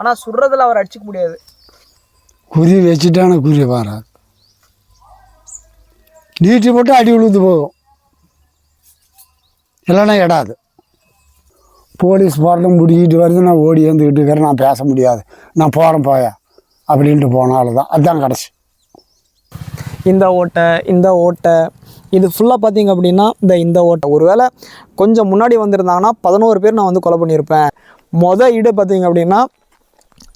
ஆனால் சுடுறதுல அவர் அடிச்சுக்க முடியாது. குறி வச்சுட்டான குறி வராது நீட்டி மட்டும் அடி விழுந்து போகும். இல்லைன்னா எடாது. போலீஸ் போராட்டம் பிடிக்கிட்டு வருது நான் ஓடி வந்துக்கிட்டு இருக்கிறேன் நான் பேச முடியாது. நான் போகிறேன் போயா அப்படின்ட்டு போனால தான். அதுதான் கடைசி. இந்த ஓட்டை இந்த ஓட்டை இது ஃபுல்லாக பார்த்தீங்க அப்படின்னா இந்த இந்த ஓட்டை. ஒருவேளை கொஞ்சம் முன்னாடி வந்திருந்தாங்கன்னா பதினோரு பேர் நான் வந்து கொலை பண்ணியிருப்பேன். மொத ஈடு பார்த்தீங்க அப்படின்னா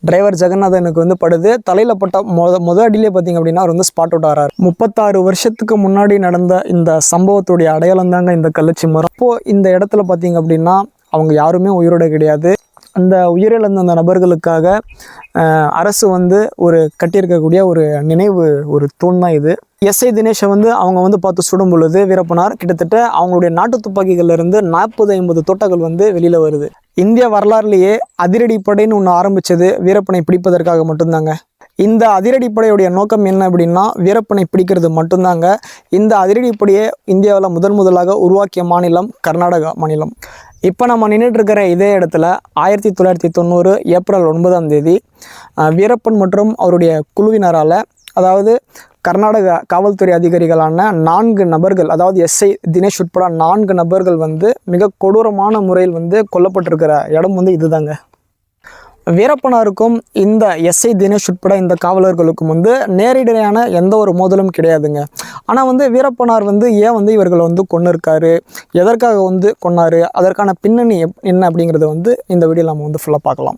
டிரைவர் ஜெகநாதனுக்கு வந்து படுது. தலையில் பட்ட மொத மொத அடியிலே பார்த்தீங்க அப்படின்னா அவர் வந்து ஸ்பாட் அவுட் ஆகிறார் முப்பத்தாறு வருஷத்துக்கு முன்னாடி நடந்த இந்த சம்பவத்துடைய அடையாளம் தாங்க இந்த கள்ளச்சி மரம். இப்போது இந்த இடத்துல பார்த்தீங்க அப்படின்னா அவங்க யாருமே உயிரோட கிடையாது. அந்த உயிரிழந்த அந்த நபர்களுக்காக அரசு வந்து ஒரு கட்டியிருக்கக்கூடிய ஒரு நினைவு ஒரு தூண் தான் இது. எஸ்ஐ தினேஷை வந்து அவங்க வந்து பார்த்து சுடும் பொழுது வீரப்பனார் கிட்டத்தட்ட அவங்களுடைய நாட்டு துப்பாக்கிகள்லேருந்து நாற்பது ஐம்பது தோட்டங்கள் வந்து வெளியில் வருது. இந்திய வரலாறுலேயே அதிரடிப்படைன்னு ஒன்று ஆரம்பிச்சது வீரப்பனை பிடிப்பதற்காக மட்டும்தாங்க. இந்த அதிரடிப்படையுடைய நோக்கம் என்ன அப்படின்னா வீரப்பனை பிடிக்கிறது மட்டும்தாங்க. இந்த அதிரடிப்படையை இந்தியாவில் முதன் முதலாக உருவாக்கிய மாநிலம் கர்நாடகா மாநிலம். இப்போ நம்ம நின்றுட்டுருக்கிற இதே இடத்துல ஆயிரத்தி தொள்ளாயிரத்தி தொண்ணூறு ஏப்ரல் ஒன்பதாம் தேதி வீரப்பன் மற்றும் அவருடைய குழுவினரால் அதாவது கர்நாடக காவல்துறை அதிகாரிகளான நான்கு நபர்கள் அதாவது எஸ்ஐ தினேஷ் உட்பட நான்கு நபர்கள் வந்து மிக கொடூரமான முறையில் வந்து கொல்லப்பட்டிருக்கிற இடம் வந்து இதுதாங்க. வீரப்பனாருக்கும் இந்த எஸ்ஐ தினேஷ் உட்பட இந்த காவலர்களுக்கும் வந்து நேரடியான எந்த ஒரு மோதலும் கிடையாதுங்க. ஆனால் வந்து வீரப்பனார் வந்து ஏன் வந்து இவர்களை வந்து கொண்டு இருக்காரு எதற்காக வந்து கொண்டாரு அதற்கான பின்னணி எப்- என்ன அப்படிங்கிறத வந்து இந்த வீடியோ நம்ம வந்து ஃபுல்லாக பார்க்கலாம்.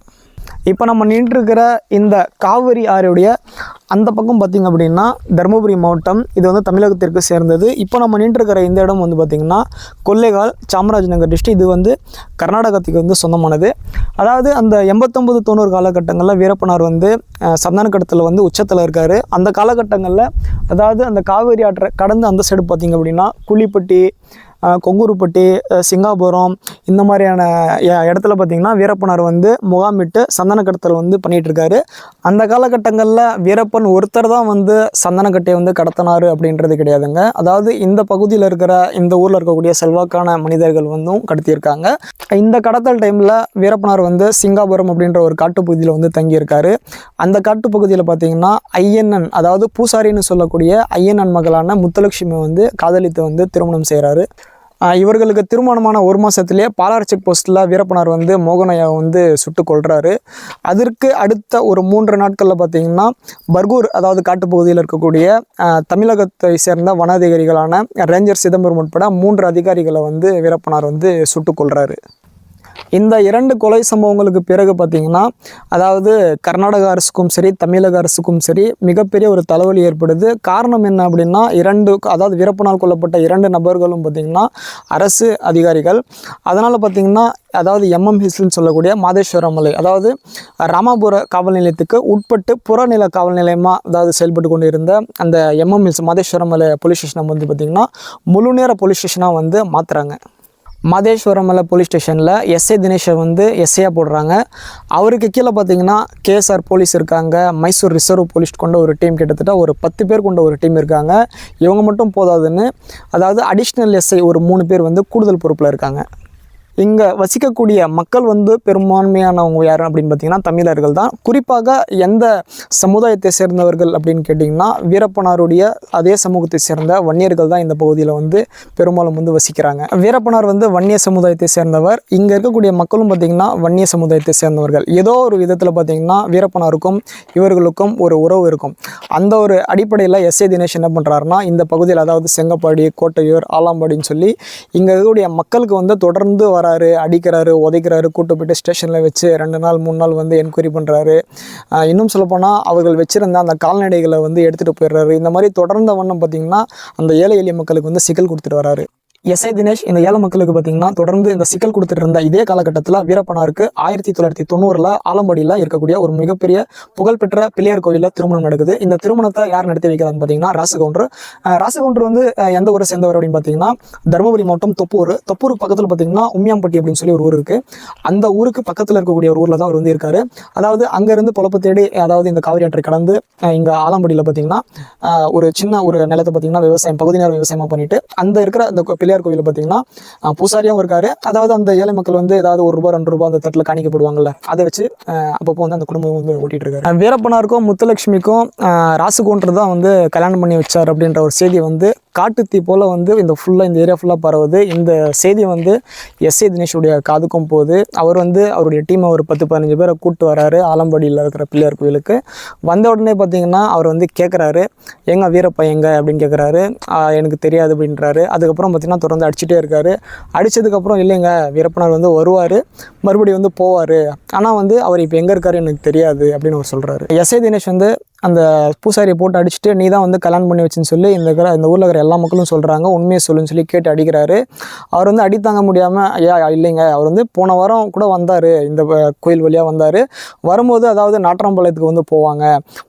இப்போ நம்ம நின்றுருக்கிற இந்த காவிரி ஆறுடைய அந்த பக்கம் பார்த்திங்க அப்படின்னா தருமபுரி மாவட்டம். இது வந்து தமிழகத்திற்கு சேர்ந்தது. இப்போ நம்ம நின்றுருக்கிற இந்த இடம் வந்து பார்த்திங்கன்னா கொல்லைகால் சாமராஜநகர் டிஸ்ட்ரிக் இது வந்து கர்நாடகத்துக்கு வந்து சொந்தமானது. அதாவது அந்த எண்பத்தொம்பது தொண்ணூறு காலகட்டங்களில் வீரப்பனார் வந்து சந்தான சந்தனக்கடத்தில் வந்து உச்சத்தில் இருக்கார். அந்த காலகட்டங்களில் அதாவது அந்த காவேரி ஆற்றை கடந்து அந்த சைடு பார்த்திங்க அப்படின்னா குழிப்பட்டி கொங்குருப்பட்டி சிங்காபுரம் இந்த மாதிரியான இடத்துல பார்த்திங்கன்னா வீரப்பனார் வந்து முகாமிட்டு சந்தன கடத்தல் வந்து பண்ணிகிட்ருக்காரு அந்த காலகட்டங்களில் வீரப்பன் ஒருத்தர் தான் வந்து சந்தனக்கட்டையை வந்து கடத்தினார் அப்படின்றது கிடையாதுங்க. அதாவது இந்த பகுதியில் இருக்கிற இந்த ஊரில் இருக்கக்கூடிய செல்வாக்கான மனிதர்கள் வந்தும் கடத்தியிருக்காங்க. இந்த கடத்தல் டைமில் வீரப்பனார் வந்து சிங்காபுரம் அப்படின்ற ஒரு காட்டுப்பகுதியில் வந்து தங்கியிருக்காரு. அந்த காட்டுப்பகுதியில் பார்த்தீங்கன்னா ஐயன்னன் அதாவது பூசாரின்னு சொல்லக்கூடிய ஐயன்னன் மகளான முத்தலட்சுமி வந்து காதலித்து வந்து திருமணம் செய்கிறாரு இவர்களுக்கு திருமணமான ஒரு மாதத்துலேயே பாலார் செக் போஸ்ட்டில் வீரப்பனார் வந்து மோகனையா வந்து சுட்டு கொள்கிறாரு அதற்கு அடுத்த ஒரு மூன்று நாட்களில் பார்த்தீங்கன்னா பர்கூர் அதாவது காட்டுப்பகுதியில் இருக்கக்கூடிய தமிழகத்தை சேர்ந்த வன அதிகாரிகளான ரேஞ்சர் சிதம்பரம் உட்பட மூன்று அதிகாரிகளை வந்து வீரப்பனார் வந்து சுட்டு கொள்கிறாரு இந்த இரண்டு கொலை சம்பவங்களுக்கு பிறகு பார்த்தீங்கன்னா அதாவது கர்நாடக அரசுக்கும் சரி தமிழக அரசுக்கும் சரி மிகப்பெரிய ஒரு தலைவலி ஏற்படுது. காரணம் என்ன அப்படின்னா இரண்டு அதாவது வீரப்பனால் கொல்லப்பட்ட இரண்டு நபர்களும் பார்த்திங்கன்னா அரசு அதிகாரிகள். அதனால் பார்த்தீங்கன்னா அதாவது எம்எம் ஹில்ஸ்னு சொல்லக்கூடிய மாதேஸ்வரம் மலை அதாவது ராமாபுர காவல் நிலையத்துக்கு உட்பட்டு புறநில காவல் நிலையமாக அதாவது செயல்பட்டு கொண்டு இருந்த அந்த எம்எம் ஹில்ஸ் மாதேஸ்வரம் மலை போலீஸ் ஸ்டேஷனை வந்து பார்த்திங்கன்னா முழு நேர போலீஸ் ஸ்டேஷனாக வந்து மாற்றுறாங்க மாதேஸ்வரமலை போலீஸ் ஸ்டேஷனில் எஸ்ஐ தினேஷை வந்து எஸ்ஏயாக போடுறாங்க. அவருக்கு கீழே பார்த்தீங்கன்னா கேஎஸ்ஆர் போலீஸ் இருக்காங்க. மைசூர் ரிசர்வ் போலீஸ் கொண்ட ஒரு டீம் கிட்டத்தட்ட ஒரு பத்து பேர் கொண்ட ஒரு டீம் இருக்காங்க. இவங்க மட்டும் போதாதுன்னு அதாவது அடிஷ்னல் எஸ்ஐ ஒரு மூணு பேர் வந்து கூடுதல் பொறுப்பில் இருக்காங்க. இங்கே வசிக்கக்கூடிய மக்கள் வந்து பெரும்பான்மையானவங்க யார் அப்படின்னு பார்த்தீங்கன்னா தமிழர்கள் தான். குறிப்பாக எந்த சமுதாயத்தை சேர்ந்தவர்கள் அப்படின்னு கேட்டிங்கன்னா வீரப்பனாருடைய அதே சமூகத்தை சேர்ந்த வன்னியர்கள் தான் இந்த பகுதியில் வந்து பெரும்பாலும் வந்து வசிக்கிறாங்க. வீரப்பனார் வந்து வன்னிய சமுதாயத்தை சேர்ந்தவர். இங்கே இருக்கக்கூடிய மக்களும் பார்த்திங்கன்னா வன்னிய சமுதாயத்தை சேர்ந்தவர்கள். ஏதோ ஒரு விதத்தில் பார்த்திங்கன்னா வீரப்பனாருக்கும் இவர்களுக்கும் ஒரு உறவு இருக்கும். அந்த ஒரு அடிப்படையில் எஸ்ஏ தினேஷ் என்ன பண்ணுறாருன்னா இந்த பகுதியில் அதாவது செங்கப்பாடி கோட்டையூர் ஆலாம்பாடின்னு சொல்லி இங்கே இருக்கக்கூடிய மக்களுக்கு வந்து தொடர்ந்து வர வராரு அடிக்கிறாரு உதைக்கிறாரு கூட்டு போயிட்டு ஸ்டேஷனில் வச்சு ரெண்டு நாள் மூணு நாள் வந்து என்கொயரி பண்ணுறாரு இன்னும் சொல்லப்போனால் அவர்கள் வச்சிருந்த அந்த கால்நடைகளை வந்து எடுத்துகிட்டு போயிடுறாரு. இந்த மாதிரி தொடர்ந்த வண்ணம் பார்த்திங்கன்னா அந்த ஏழை எளிய மக்களுக்கு வந்து சிக்கல் கொடுத்துட்டு வராரு. எஸ்ஐ தினேஷ் இந்த ஏழை மக்களுக்கு பார்த்தீங்கன்னா தொடர்ந்து இந்த சிக்கல் கொடுத்துட்டு இருந்த இதே காலகட்டத்தில் வீரப்பனாருக்கு ஆயிரத்தி தொள்ளாயிரத்தி தொண்ணூறில் ஆலம்படியில் இருக்கக்கூடிய ஒரு மிகப்பெரிய புகழ்பெற்ற பிள்ளையார் கோயிலில் திருமணம் நடக்குது. இந்த திருமணத்தை யார் நடத்தி வைக்கிறாங்க பார்த்தீங்கன்னா ராசகவுண்டர். ராசகவுண்டர் வந்து எந்த ஊரை சேர்ந்தவர் அப்படின்னு பார்த்தீங்கன்னா தருமபுரி மாவட்டம் தொப்பூர். தொப்பூர் பக்கத்தில் பார்த்தீங்கன்னா உம்மியாம்பட்டி அப்படின்னு சொல்லி ஒரு ஊர் இருக்குது அந்த ஊருக்கு பக்கத்தில் இருக்கக்கூடிய ஒரு ஊரில் தான் அவர் வந்து இருக்காரு. அதாவது அங்கேருந்து பொழப்பு தேடி அதாவது இந்த காவிரி ஆற்றை கடந்து இங்கே ஆலம்படியில் பார்த்தீங்கன்னா ஒரு சின்ன ஒரு நிலத்தை பார்த்தீங்கன்னா விவசாயம் பகுதி நேரம் விவசாயமாக பண்ணிட்டு அந்த இருக்கிற அந்த பிள்ளையார் பிள்ளையார் கோயில் பார்த்தீங்கன்னா பூசாரியும் பூசாரியாகவும் இருக்காரு. அதாவது அந்த ஏழை மக்கள் வந்து ஏதாவது ஒரு ரூபா ரெண்டு ரூபா அந்த தட்டில் காணிக்கப்படுவாங்கல்ல அதை வச்சு அப்பப்போ வந்து அந்த குடும்பம் வந்து ஓட்டிட்டு இருக்காரு. வீரப்பனாருக்கும் முத்துலட்சுமிக்கும் ராசுகோன்றது தான் வந்து கல்யாணம் பண்ணி வச்சார் அப்படின்ற ஒரு செய்தி வந்து காட்டுத்தீ போல் வந்து இந்த ஃபுல்லாக இந்த ஏரியா ஃபுல்லாக பரவுது. இந்த செய்தி வந்து எஸ்ஏ தினேஷுடைய காதுக்கும் போது அவர் வந்து அவருடைய டீமை ஒரு பத்து பதினஞ்சு பேரை கூப்பிட்டு வராரு. ஆலம்பாடியில் இருக்கிற பிள்ளையார் கோயிலுக்கு. வந்த உடனே பார்த்தீங்கன்னா அவர் வந்து கேட்குறாரு எங்க வீரப்பா எங்க? அப்படின்னு கேட்குறாரு எனக்கு தெரியாது அப்படின்றாரு. அதுக்கப்புறம் பார்த்திங்கன்னா தொடர்ந்து அடிச்சுட்டே இருக்காரு. அடிச்சதுக்கப்புறம் இல்லைங்க வீரப்பனார் வந்து வருவார். மறுபடியும் வந்து போவார். ஆனால் வந்து அவர் இப்போ எங்கே இருக்காரு எனக்கு தெரியாது அப்படின்னு அவர் சொல்கிறாரு எஸ்ஏ தினேஷ் வந்து அந்த பூசாரியை போட்டு அடிச்சுட்டு நீ தான் வந்து கல்யாணம் பண்ணி வச்சுன்னு சொல்லி இந்த இருக்கிற இந்த ஊரில் இருக்கிற எல்லா மக்களும் சொல்கிறாங்க உண்மையை சொல்லுன்னு சொல்லி கேட்டு அடிக்கிறாரு. அவர் வந்து அடி தாங்க முடியாமல் ஐயா இல்லைங்க. அவர் வந்து போன வாரம் கூட வந்தார் இந்த கோயில் வழியாக வந்தார். வரும்போது அதாவது நாட்டாம்பாளையத்துக்கு வந்து போவாங்க.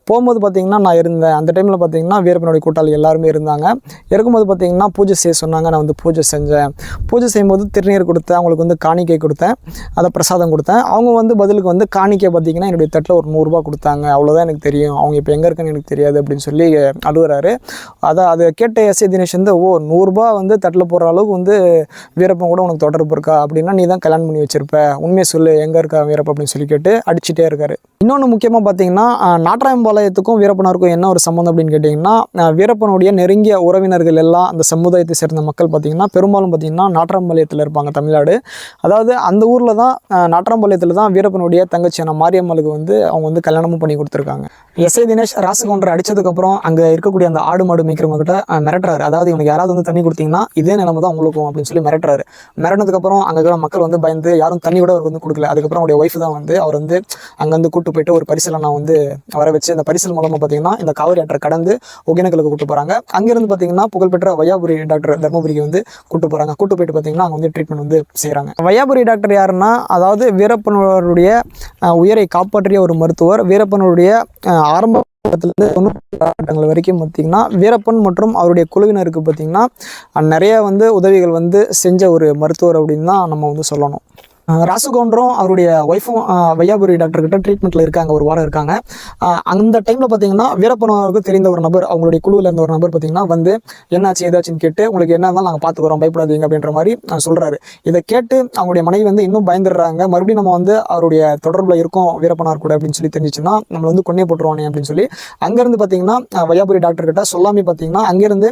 போகும்போது பார்த்திங்கன்னா நான் இருந்தேன். அந்த டைமில் பார்த்திங்கன்னா வீரப்பனுடைய கூட்டாளி எல்லாருமே இருந்தாங்க. இருக்கும்போது பார்த்தீங்கன்னா பூஜை செய்ய சொன்னாங்க நான் வந்து பூஜை செஞ்சேன். பூஜை செய்யும்போது திருநீர் கொடுத்தேன் அவங்களுக்கு வந்து காணிக்கை கொடுத்தேன் அதை பிரசாதம் கொடுத்தேன். அவங்க வந்து பதிலுக்கு வந்து காணிக்கை பார்த்தீங்கன்னா என்னுடைய தட்டில் ஒரு நூறுரூபா கொடுத்தாங்க. அவ்வளோதான் எனக்கு தெரியும். அவங்க இப்போ எங்கே இருக்குன்னு எனக்கு தெரியாது அப்படின்னு சொல்லி அழுகுறாரு. அதை அதை கேட்ட எஸ் ஏ தினேஷ் வந்து ஓ நூறுரூபா வந்து தட்டில் போடுற அளவுக்கு வந்து வீரப்பன் கூட உனக்கு தொடர்பு இருக்கா? அப்படின்னா நீ தான் கல்யாணம் பண்ணி வச்சிருப்ப. உண்மையை சொல்லு எங்கே இருக்கா வீரப்ப அப்படின்னு சொல்லி கேட்டு அடிச்சுட்டே இருக்காரு. இன்னொன்று முக்கியமாக பார்த்தீங்கன்னா அஹ், நாட்டாயம்பாளையத்துக்கும் வீரப்பனாருக்கும் என்ன ஒரு சம்மந்தம் அப்படின்னு கேட்டிங்கன்னா வீரப்பனுடைய நெருங்கிய உறவினர்கள் எல்லாம் அந்த சமுதாயத்தை சேர்ந்த மக்கள் பார்த்தீங்கன்னா பெரும்பாலும் பார்த்தீங்கன்னா நாட்டாம்பாளையத்தில் இருப்பாங்க தமிழ்நாடு. அதாவது அந்த ஊரில் தான் அஹ், நாட்டாம்பாளையத்தில் தான் வீரப்பனுடைய தங்கச்சியான மாரியம்மளுக்கு வந்து அவங்க வந்து கல்யாணமும் பண்ணி கொடுத்துருக்காங்க. எஸ்ஐ தினேஷ் ராசகவுண்டர் அடிச்சதுக்கப்புறம் அங்கே இருக்கக்கூடிய அந்த ஆடு மாடு மேய்க்கிறவங்க கிட்ட மிரட்டுறாரு. அதாவது இவனுக்கு யாராவது வந்து தண்ணி கொடுத்தீங்கன்னா இதே நிலைமை தான் உங்களுக்கும் அப்படின்னு சொல்லி மிரட்டுறாரு. மிரட்டினதுக்கப்புறம் அங்கே இருக்கிற மக்கள் வந்து பயந்து யாரும் தண்ணி கூட அவருக்கு வந்து கொடுக்கல. அதுக்கப்புறம் அவருடைய ஒய்ஃப் தான் வந்து அவர் வந்து அங்கேருந்து கூட்டு போயிட்டு ஒரு பரிசீலனை வந்து வர வச்சு அந்த பரிசல் மூலமாக பார்த்தீங்கன்னா இந்த காவிரி ஆற்றை கடந்து ஒகேனக்கலுக்கு கூட்டு போகிறாங்க அங்கேருந்து பார்த்தீங்கன்னா புகழ்பெற்ற வையாபுரி டாக்டர் தர்மபுரிக்கு வந்து கூட்டு போகிறாங்க கூட்டு போயிட்டு பார்த்தீங்கன்னா அங்கே வந்து ட்ரீட்மெண்ட் வந்து செய்கிறாங்க வையாபுரி டாக்டர் யாருன்னா அதாவது வீரப்பனவருடைய உயிரை காப்பாற்றிய ஒரு மருத்துவர் வீரப்பனுடைய ஆரம்ப காலத்துலேருந்து தொண்ணூறு ஆட்டங்கள் வரைக்கும் பார்த்தீங்கன்னா வீரப்பன் மற்றும் அவருடைய குழுவினருக்கு பார்த்தீங்கன்னா நிறைய வந்து உதவிகள் வந்து செஞ்ச ஒரு மருத்துவர் அப்படின்னு தான் நம்ம வந்து சொல்லணும். அஹ், அவருடைய ஒய்ஃபும் வையாபுரி டாக்டர் கிட்ட ட்ரீட்மெண்ட்டில் இருக்காங்க ஒரு வாரம் இருக்காங்க. அந்த டைமில் பார்த்தீங்கன்னா வீரப்பனவருக்கு தெரிந்த ஒரு நபர் அவங்களுடைய குழுவில் இருந்த ஒரு நபர் பார்த்தீங்கன்னா வந்து என்னாச்சு ஏதாச்சுன்னு கேட்டு உங்களுக்கு என்ன இருந்தாலும் நாங்கள் பார்த்துக்குறோம் பயப்படாதீங்க அப்படின்ற மாதிரி அஹ், சொல்றாரு. இதை கேட்டு அவங்களுடைய மனைவி வந்து இன்னும் பயந்துடுறாங்க. மறுபடியும் நம்ம வந்து அவருடைய தொடர்பில் இருக்கோம் வீரப்பனார் கூட அப்படின்னு சொல்லி தெரிஞ்சிச்சுன்னா நம்ம வந்து கொன்னே போட்டுருவானே அப்படின்னு சொல்லி அங்கேருந்து பார்த்தீங்கன்னா வையாபுரி டாக்டர் கிட்ட சொல்லாமே பார்த்தீங்கன்னா அங்கேருந்து